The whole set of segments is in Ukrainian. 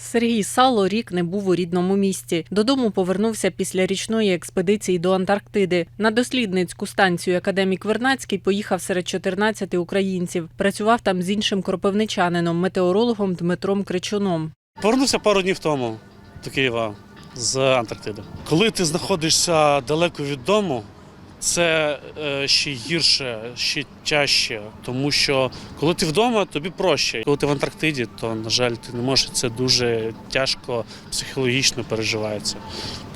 Сергій Сало рік не був у рідному місті. Додому повернувся після річної експедиції до Антарктиди. На дослідницьку станцію академік Вернацький поїхав серед 14 українців. Працював там з іншим кропивничанином, метеорологом Дмитром Кричуном. Повернувся пару днів тому до Києва з Антарктиди. Коли ти знаходишся далеко від дому, це е, ще гірше, ще тяжче, тому що коли ти вдома, тобі проще. Коли ти в Антарктиді, то на жаль, ти не можеш це дуже тяжко психологічно переживається.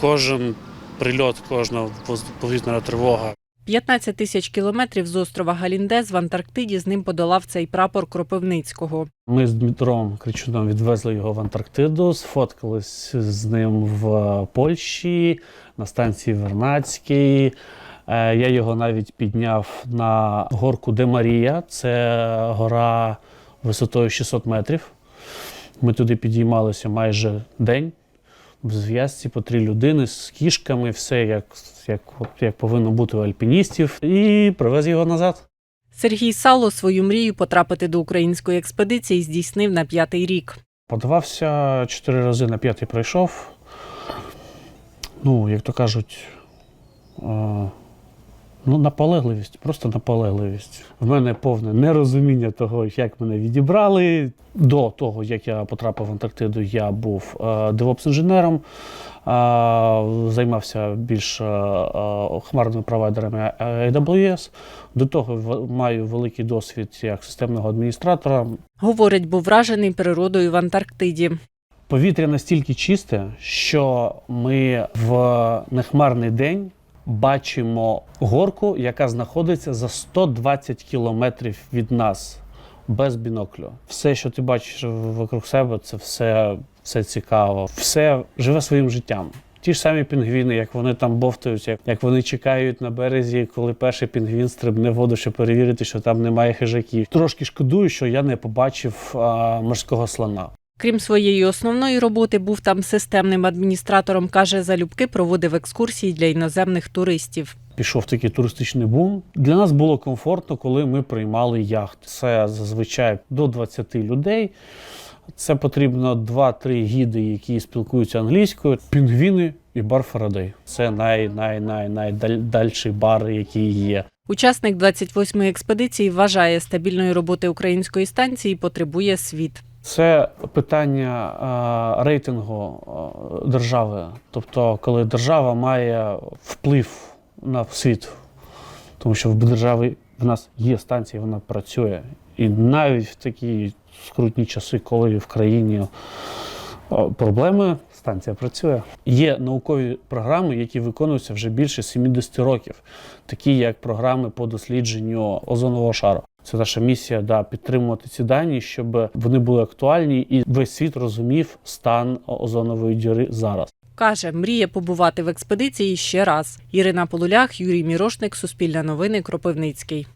Кожен прильот, кожна повітряна тривога. 15 тисяч кілометрів з острова Галіндез в Антарктиді з ним подолав цей прапор Кропивницького. Ми з Дмитром Кричуном відвезли його в Антарктиду, сфоткались з ним в Польщі на станції Вернадській. Е, Я його навіть підняв на горку Де Марія. Це гора висотою 600 метрів. Ми туди підіймалися майже день в зв'язці по три людини з кішками, все як, як, як повинно бути у альпіністів, і привез його назад. Сергій Сало свою мрію потрапити до української експедиції здійснив на п'ятий рік. Подавався чотири рази на п'ятий пройшов. Ну, як то кажуть, е, ну, наполегливість, просто наполегливість. В мене повне нерозуміння того, як мене відібрали. До того, як я потрапив в Антарктиду, я був девопс-інженером, е, займався більш е, е, хмарними провайдерами AWS. До того в- маю великий досвід як системного адміністратора. Говорить, був вражений природою в Антарктиді. Повітря настільки чисте, що ми в нехмарний день бачимо горку, яка знаходиться за 120 кілометрів від нас без біноклю. Все, що ти бачиш вокруг себе, це все, все цікаво, все живе своїм життям. Ті ж самі пінгвіни, як вони там бовтаються, як- вони чекають на березі, коли перший пінгвін стрибне в воду, щоб перевірити, що там немає хижаків. Трошки шкодую, що я не побачив а, морського слона. Крім своєї основної роботи, був там системним адміністратором. каже, залюбки проводив екскурсії для іноземних туристів. Пішов такий туристичний бум. Для нас було комфортно, коли ми приймали яхти. Це зазвичай до 20 людей. Це потрібно 2-3 гіди, які спілкуються англійською. Пінгвіни і бар Фарадей. Це най, най, най, найдальший бар, який є. Учасник 28-ї експедиції вважає, стабільної роботи української станції потребує світ. Це питання е, рейтингу е, держави. Тобто, коли держава має вплив на світ, тому що в державі в нас є станція, вона працює. І навіть в такі скрутні часи, коли в країні е, проблеми, станція працює. Є наукові програми, які виконуються вже більше 70 років, такі як програми по дослідженню озонового шару. Це наша місія да, підтримувати ці дані, щоб вони були актуальні і весь світ розумів стан озонової діри зараз. Каже, мріє побувати в експедиції ще раз. Ірина Полулях, Юрій Мірошник, Суспільне новини, Кропивницький.